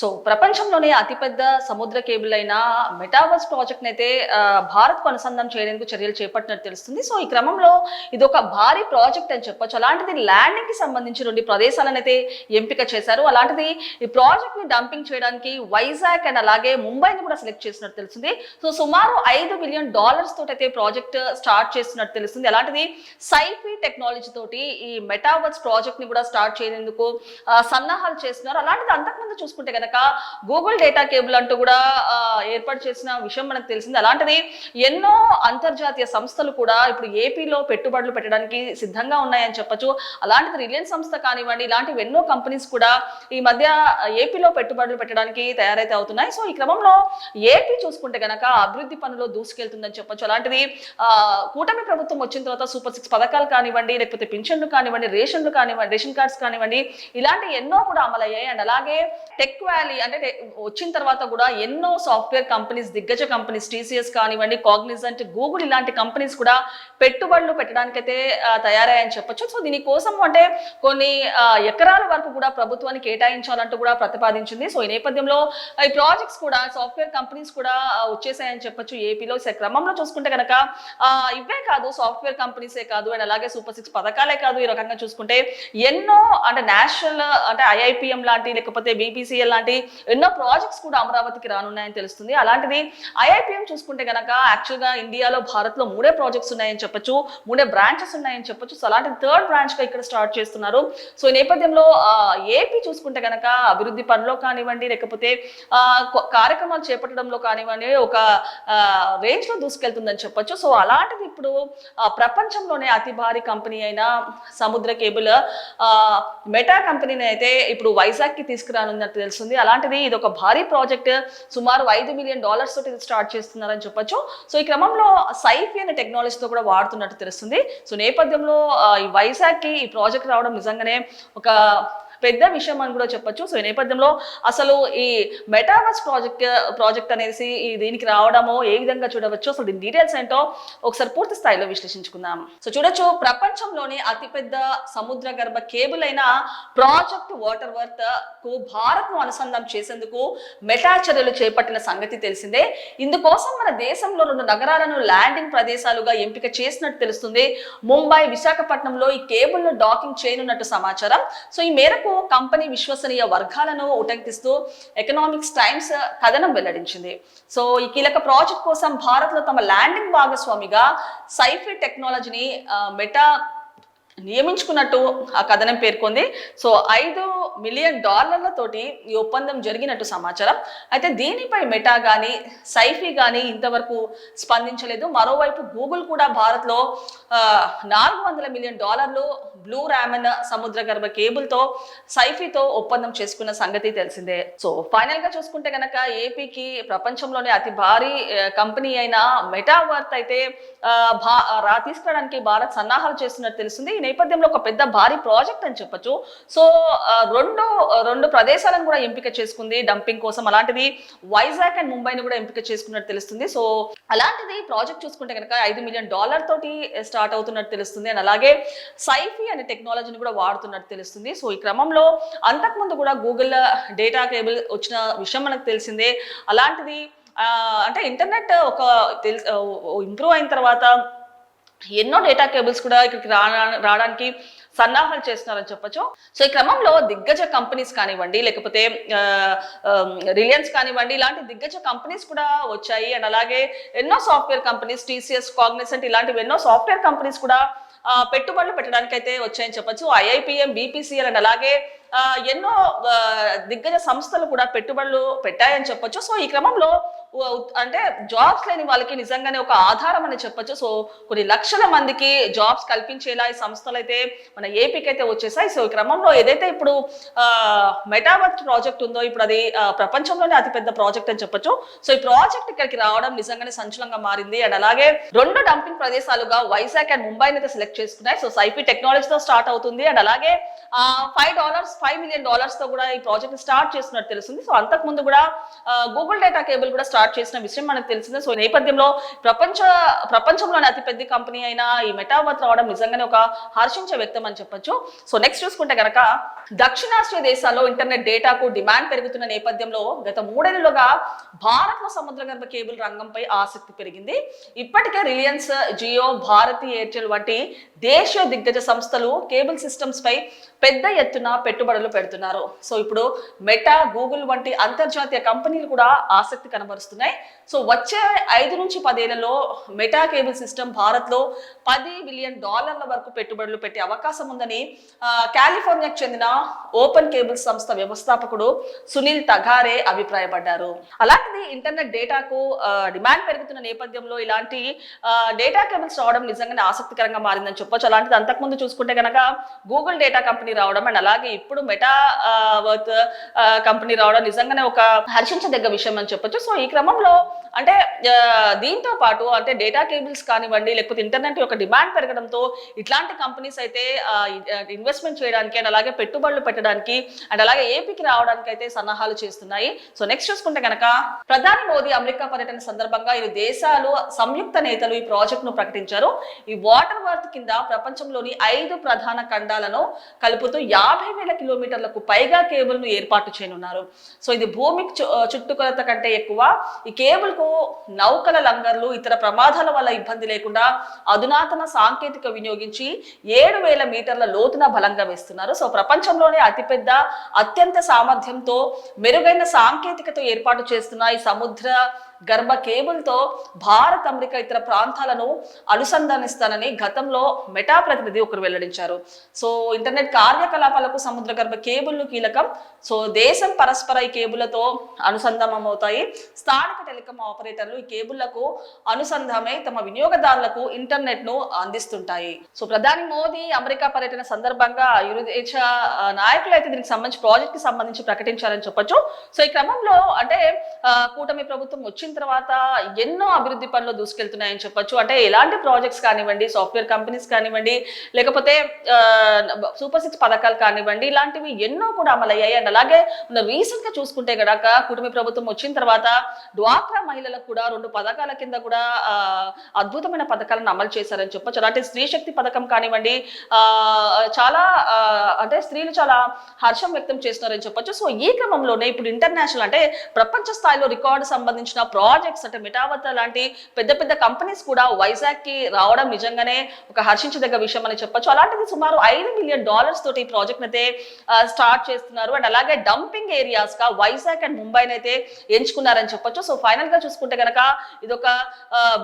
So ప్రపంచంలోనే అతిపెద్ద సముద్ర కేబుల్ అయిన మెటావర్స్ ప్రాజెక్ట్ అయితే భారత్ అనుసంధానం చేయడానికి చర్యలు చేపట్టినట్టు తెలుస్తుంది. సో ఈ క్రమంలో ఇది ఒక భారీ ప్రాజెక్ట్ అని చెప్పొచ్చు. అలాంటిది ల్యాండింగ్కి సంబంధించి రెండు ప్రదేశాలను అయితే ఎంపిక చేశారు. అలాంటిది ఈ ప్రాజెక్ట్ని డంపింగ్ చేయడానికి వైజాగ్ అండ్ అలాగే ముంబైని కూడా సెలెక్ట్ చేసినట్టు తెలుస్తుంది. సో సుమారు ఐదు బిలియన్ డాలర్స్ తోటి అయితే ప్రాజెక్ట్ స్టార్ట్ చేస్తున్నట్టు తెలుస్తుంది. అలాంటిది సైఫీ టెక్నాలజీ తోటి ఈ మెటావర్స్ ప్రాజెక్ట్ని కూడా స్టార్ట్ చేసేందుకు సన్నాహాలు చేస్తున్నారు. అలాంటిది అంతకుముందు చూసుకుంటే కనుక గూగుల్ డేటా కేబుల్ అంటూ కూడా ఏర్పాటు చేసిన విషయం మనకు తెలిసింది. అలాంటిది ఎన్నో అంతర్జాతీయ సంస్థలు కూడా ఇప్పుడు ఏపీలో పెట్టుబడులు పెట్టడానికి సిద్ధంగా ఉన్నాయని చెప్పొచ్చు. అలాంటిది రిలయన్స్ సంస్థ కానివ్వండి ఇలాంటివి ఎన్నో కంపెనీస్ కూడా ఈ మధ్య ఏపీలో పెట్టుబడులు పెట్టడానికి తయారైతే అవుతున్నాయి. సో ఈ క్రమంలో ఏపీ చూసుకుంటే గనక అభివృద్ధి పనులు దూసుకెళ్తుందని చెప్పొచ్చు. అలాంటిది కూటమి ప్రభుత్వం వచ్చిన తర్వాత సూపర్ సిక్స్ పథకాలు కానివ్వండి లేకపోతే పింఛన్లు కానివ్వండి రేషన్లు కానివ్వండి రేషన్ కార్డ్స్ కానివ్వండి ఇలాంటి ఎన్నో కూడా అమలయ్యాయి. అండ్ అలాగే టెక్ వ్యాలీ అంటే వచ్చిన తర్వాత కూడా ఎన్నో సాఫ్ట్వేర్ కంపెనీస్ దిగ్గజ కంపెనీస్ టీసీఎస్ కానివ్వండి కాగ్నిజెంట్ గూగుల్ ఇలాంటి కంపెనీస్ కూడా పెట్టుబడులు పెట్టడానికైతే ఆ, తయారయ్యాయని చెప్పొచ్చు. సో దీనికోసం అంటే కొన్ని ఎకరాల వరకు కూడా ప్రభుత్వాన్ని కేటాయించాలంటూ కూడా ప్రతిపాదించింది. సో ఈ నేపథ్యంలో ఈ ప్రాజెక్ట్స్ కూడా సాఫ్ట్వేర్ కంపెనీస్ కూడా వచ్చేసాయని చెప్పొచ్చు ఏపీలో. క్రమంలో చూసుకుంటే కనుక ఇవే కాదు సాఫ్ట్వేర్ కంపెనీసే కాదు అండ్ అలాగే సూపర్ సిక్స్ పథకాలే కాదు ఈ రకంగా చూసుకుంటే ఎన్నో అంటే నేషనల్ అంటే ఐఐపిఎం లాంటి లేకపోతే బీపీసీఎల్ లాంటి ఎన్నో ప్రాజెక్ట్స్ కూడా అమరావతికి రానున్నాయని తెలుస్తుంది. అలాంటిది ఐఐపిఎం చూసుకుంటే కనుక యాక్చువల్గా ఇండియాలో భారత్లో మూడే ప్రాజెక్ట్స్ ఉన్నాయని చెప్పొచ్చు. మూడే బ్రాంచెస్ ఉన్నాయని చెప్పొచ్చు. సో అలాంటి థర్డ్ బ్రాంచ్గా ఇక్కడ స్టార్ట్ చేస్తున్నారు. సో ఈ నేపథ్యంలో ఏపీ చూసుకుంటే కనుక అభివృద్ధి పనిలో కానివ్వండి లేకపోతే కార్యక్రమాలు చేపట్టడంలో కానివ్వండి ఒక రేంజ్లో దూసుకెళ్తుందని చెప్పొచ్చు. సో అలాంటిది ఇప్పుడు ప్రపంచంలోనే అతి భారీ కంపెనీ అయిన సముద్ర కేబుల్ మెటా కంపెనీని అయితే ఇప్పుడు వైజాగ్కి తీసుకురానున్నట్టు తెలుస్తుంది. అలాంటిది ఇది ఒక భారీ ప్రాజెక్ట్. సుమారు ఐదు మిలియన్ డాలర్స్ తోటి ఇది స్టార్ట్ చేస్తున్నారని చెప్పొచ్చు. సో ఈ క్రమంలో సైఫీ అనే టెక్నాలజీతో కూడా వాడుతున్నట్టు తెలుస్తుంది. సో నేపథ్యంలో ఈ వైజాగ్కి ఈ ప్రాజెక్ట్ రావడం నిజంగానే ఒక పెద్ద విషయం అని కూడా చెప్పొచ్చు. సో ఈ నేపథ్యంలో అసలు ఈ మెటావర్స్ ప్రాజెక్ట్ ప్రాజెక్ట్ అనేసి ఈ దీనికి రావడమో ఏ విధంగా చూడవచ్చు అసలు దీని డీటెయిల్స్ ఏంటో ఒకసారి పూర్తి స్థాయిలో విశ్లేషించుకుందాం. సో చూడొచ్చు ప్రపంచంలోని అతిపెద్ద సముద్ర గర్భ కేబుల్ అయిన ప్రాజెక్ట్ వాటర్ వర్త్కు భారత్ను అనుసంధానం చేసేందుకు మెటా చర్యలు చేపట్టిన సంగతి తెలిసిందే. ఇందుకోసం మన దేశంలో రెండు నగరాలను ల్యాండింగ్ ప్రదేశాలుగా ఎంపిక చేసినట్టు తెలుస్తుంది. ముంబై విశాఖపట్నంలో ఈ కేబుల్ను డాకింగ్ చేయనున్నట్టు సమాచారం. సో ఈ మేరకు కంపెనీ విశ్వసనీయ వర్గాలను ఉటంకిస్తూ ఎకనామిక్స్ టైమ్స్ కథనం వెల్లడించింది. సో ఈ కీలక ప్రాజెక్ట్ కోసం భారత్లో తమ ల్యాండింగ్ భాగస్వామిగా సైఫీ టెక్నాలజీని మెటా నియమించుకున్నట్టు ఆ కథనం పేర్కొంది. సో ఐదు మిలియన్ డాలర్లతోటి ఈ ఒప్పందం జరిగినట్టు సమాచారం. అయితే దీనిపై మెటా కానీ సైఫీ కానీ ఇంతవరకు స్పందించలేదు. మరోవైపు గూగుల్ కూడా భారత్లో నాలుగు వందల మిలియన్ డాలర్లు బ్లూ రామన్ సముద్ర గర్భ కేబుల్తో సైఫీతో ఒప్పందం చేసుకున్న సంగతి తెలిసిందే. సో ఫైనల్గా చూసుకుంటే కనుక ఏపీకి ప్రపంచంలోనే అతి భారీ కంపెనీ అయిన మెటావర్త్ అయితే భా తీసుకురావడానికి భారత్ సన్నాహాలు చేస్తున్నట్టు తెలుస్తుంది. నేపథ్యంలో ఒక పెద్ద భారీ ప్రాజెక్ట్ అని చెప్పొచ్చు. సో రెండు రెండు ప్రదేశాలను కూడా ఎంపిక చేసుకుంది డంపింగ్ కోసం అలాంటిది వైజాగ్ అండ్ ముంబైని కూడా ఎంపిక చేసుకున్నట్టు తెలుస్తుంది. సో అలాంటిది ప్రాజెక్ట్ చూసుకుంటే కనుక ఐదు మిలియన్ డాలర్ తోటి స్టార్ట్ అవుతున్నట్టు తెలుస్తుంది. అండ్ అలాగే సైఫీ అనే టెక్నాలజీని కూడా వాడుతున్నట్టు తెలుస్తుంది. సో ఈ క్రమంలో అంతకుముందు కూడా గూగుల్ డేటా కేబుల్ వచ్చిన విషయం మనకు తెలిసిందే. అలాంటిది అంటే ఇంటర్నెట్ ఒక తెలి ఇంప్రూవ్ అయిన తర్వాత ఎన్నో డేటా కేబుల్స్ కూడా ఇక్కడికి రా రావడానికి సన్నాహాలు చేస్తున్నారని చెప్పొచ్చు. సో ఈ క్రమంలో దిగ్గజ కంపెనీస్ కానివ్వండి లేకపోతే రిలయన్స్ కానివ్వండి ఇలాంటి దిగ్గజ కంపెనీస్ కూడా వచ్చాయి. అండ్ అలాగే ఎన్నో సాఫ్ట్వేర్ కంపెనీస్ టీసీఎస్ కాగ్నిసెంట్ ఇలాంటివి ఎన్నో సాఫ్ట్వేర్ కంపెనీస్ కూడా పెట్టుబడులు పెట్టడానికి అయితే వచ్చాయని చెప్పొచ్చు. ఐఐపిఎం బీపీసీఎల్ అండ్ అలాగే ఎన్నో దిగ్గజ సంస్థలు కూడా పెట్టుబడులు పెట్టాయని చెప్పొచ్చు. సో ఈ క్రమంలో అంటే జాబ్స్ లేని వాళ్ళకి నిజంగానే ఒక ఆధారం అని చెప్పొచ్చు. సో కొన్ని లక్షల మందికి జాబ్స్ కల్పించేలా ఈ సంస్థలు అయితే మన ఏపీకి అయితే వచ్చేసాయి. సో ఈ క్రమంలో ఏదైతే ఇప్పుడు మెటావర్త్ ప్రాజెక్ట్ ఉందో ఇప్పుడు అది ప్రపంచంలోనే అతిపెద్ద ప్రాజెక్ట్ అని చెప్పొచ్చు. సో ఈ ప్రాజెక్ట్ ఇక్కడికి రావడం నిజంగానే సంచలనంగా మారింది. అండ్ అలాగే రెండు డంపింగ్ ప్రదేశాలుగా వైజాగ్ అండ్ ముంబైని అయితే సెలెక్ట్ చేసుకున్నాయి. సో సైపీ టెక్నాలజీతో స్టార్ట్ అవుతుంది. అండ్ అలాగే ఫైవ్ డాలర్స్ ఫైవ్ మిలియన్ డాలర్స్తో కూడా ఈ ప్రాజెక్ట్ స్టార్ట్ చేస్తున్నట్టు తెలుస్తుంది. సో అంతకు ముందు కూడా గూగుల్ డేటా కేబుల్ కూడా స్టార్ట్ చేసిన విషయం మనకు తెలిసిందే. సో నేపథ్యంలో ప్రపంచ ప్రపంచంలోనే అతిపెద్ద కంపెనీ అయిన ఈ మెటావర్త్ రావడం నిజంగానే ఒక హర్షించే వ్యక్తం అని చెప్పొచ్చు. సో నెక్స్ట్ చూసుకుంటే గనక దక్షిణాసియా దేశాల్లో ఇంటర్నెట్ డేటాకు డిమాండ్ పెరుగుతున్న నేపథ్యంలో గత మూడేళ్ళుగా భారత్ సముద్ర గర్భ కేబుల్ రంగంపై ఆసక్తి పెరిగింది. ఇప్పటికే రిలయన్స్ జియో భారతి ఎయిర్టెల్ వంటి దేశీయ దిగ్గజ సంస్థలు కేబుల్ సిస్టమ్స్ పై పెద్ద ఎత్తున పెట్టుబడులు పెడుతున్నారు. సో ఇప్పుడు మెటా గూగుల్ వంటి అంతర్జాతీయ కంపెనీలు కూడా ఆసక్తి కనబరుస్తున్నాయి. సో వచ్చే ఐదు నుంచి పదేళ్ళలో మెటా కేబుల్ సిస్టమ్ భారత్లో పది బిలియన్ డాలర్ల వరకు పెట్టుబడులు పెట్టే అవకాశం ఉందని కాలిఫోర్నియాకు చెందిన ఓపెన్ కేబుల్ సంస్థ వ్యవస్థాపకుడు సునీల్ తగారే అభిప్రాయపడ్డారు. అలాంటిది ఇంటర్నెట్ డేటాకు డిమాండ్ పెరుగుతున్న నేపథ్యంలో ఇలాంటి డేటా కేబుల్స్ రావడం నిజంగానే ఆసక్తికరంగా మారిందని చెప్పొచ్చు. అలాంటిది అంతకుముందు చూసుకుంటే కనుక గూగుల్ డేటా కంపెనీ రావడం అండ్ అలాగే ఇప్పుడు మెటా వర్త్ కంపెనీ రావడం నిజంగానే ఒక హర్షించదగ్గ విషయం అని చెప్పొచ్చు. సో ఈ క్రమంలో అంటే దీంతో పాటు అంటే డేటా కేబుల్స్ కానివ్వండి లేకపోతే ఇంటర్నెట్ యొక్క డిమాండ్ పెరగడంతో ఇట్లాంటి కంపెనీస్ అయితే ఇన్వెస్ట్మెంట్ చేయడానికి అండ్ అలాగే పెట్టుబడులు పెట్టడానికి అండ్ అలాగే ఏపీకి రావడానికి అయితే సన్నాహాలు చేస్తున్నాయి. సో నెక్స్ట్ చూసుకుంటే కనుక ప్రధాని మోదీ అమెరికా పర్యటన సందర్భంగా ఇరు దేశాలు సంయుక్త నేతలు ఈ ప్రాజెక్ట్ను ప్రకటించారు. ఈ వాటర్ వర్త్ కింద ప్రపంచంలోని ఐదు ప్రధాన ఖండాలను కలుపుతూ యాభై వేల కిలోమీటర్లకు పైగా కేబుల్ను ఏర్పాటు చేయనున్నారు. సో ఇది భూమికి చుట్టుకొలత కంటే ఎక్కువ. ఈ కేబుల్ కు నౌకల లంగర్లు ఇతర ప్రమాదాల వల్ల ఇబ్బంది లేకుండా అధునాతన సాంకేతిక వినియోగించి ఏడు వేల మీటర్ల లోతున బలంగా వేస్తున్నారు. సో ప్రపంచంలోనే అతిపెద్ద అత్యంత సామర్థ్యంతో మెరుగైన సాంకేతికత ఏర్పాటు చేస్తున్న ఈ సముద్ర గర్భ కేబుల్తో భారత్ అమెరికా ఇతర ప్రాంతాలను అనుసంధానిస్తానని గతంలో మెటా ప్రతినిధి ఒకరు వెల్లడించారు. సో ఇంటర్నెట్ కార్యకలాపాలకు సముద్ర గర్భ కేబుల్లు కీలకం. సో దేశం పరస్పర ఈ కేబుల్లతో అనుసంధానం అవుతాయి స్థానిక టెలికాం ఆపరేటర్లు ఈ కేబుల్లకు అనుసంధానమై తమ వినియోగదారులకు ఇంటర్నెట్ను అందిస్తుంటాయి. సో ప్రధాని మోదీ అమెరికా పర్యటన సందర్భంగా ఇరు దేశ నాయకులు అయితే దీనికి సంబంధించి ప్రాజెక్ట్కి సంబంధించి ప్రకటించారని చెప్పొచ్చు. సో ఈ క్రమంలో అంటే కూటమి ప్రభుత్వం వచ్చిన తర్వాత ఎన్నో అభివృద్ధి పనులు దూసుకెళ్తున్నాయని చెప్పొచ్చు. అంటే ఎలాంటి ప్రాజెక్ట్స్ కానివ్వండి సాఫ్ట్వేర్ కంపెనీస్ కానివ్వండి లేకపోతే సూపర్ సిక్స్ పథకాలు కానివ్వండి ఇలాంటివి ఎన్నో కూడా అమలయ్యాయి. అండ్ అలాగే రీసెంట్గా చూసుకుంటే గనక కుటుంబ ప్రభుత్వం వచ్చిన తర్వాత డ్వాక్రా మహిళలకు కూడా రెండు పథకాల కింద కూడా అద్భుతమైన పథకాలను అమలు చేశారని చెప్పొచ్చు. అలాంటి స్త్రీ శక్తి పథకం కానివ్వండి చాలా అంటే స్త్రీలు చాలా హర్షం వ్యక్తం చేస్తున్నారని చెప్పొచ్చు. సో ఈ క్రమంలోనే ఇప్పుడు ఇంటర్నేషనల్ అంటే ప్రపంచ స్థాయిలో రికార్డు సంబంధించిన ప్రాజెక్ట్స్ అంటే మిటావత లాంటి పెద్ద పెద్ద కంపెనీస్ కూడా వైజాగ్కి రావడం నిజంగానే ఒక హర్షించదగ్గ విషయం అని చెప్పొచ్చు. అలాంటిది సుమారు ఐదు మిలియన్ డాలర్స్ తోటి ఈ ప్రాజెక్ట్ అయితే స్టార్ట్ చేస్తున్నారు. అండ్ అలాగే డంపింగ్ ఏరియాస్గా వైజాగ్ అండ్ ముంబైని అయితే ఎంచుకున్నారని చెప్పొచ్చు. సో ఫైనల్గా చూసుకుంటే కనుక ఇది ఒక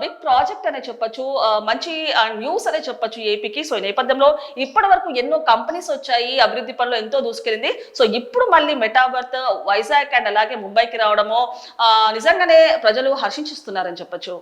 బిగ్ ప్రాజెక్ట్ అనే చెప్పొచ్చు. మంచి న్యూస్ అనే చెప్పొచ్చు ఏపీకి సో ఈ నేపథ్యంలో ఇప్పటి వరకు ఎన్నో కంపెనీస్ వచ్చాయి. అభివృద్ధి పనులు ఎంతో దూసుకెళ్ళింది. సో ఇప్పుడు మళ్ళీ మెటాబర్త్ వైజాగ్ అండ్ అలాగే ముంబైకి రావడము నిజంగానే ప్రజలు హర్షించిస్తున్నారని చెప్పొచ్చు.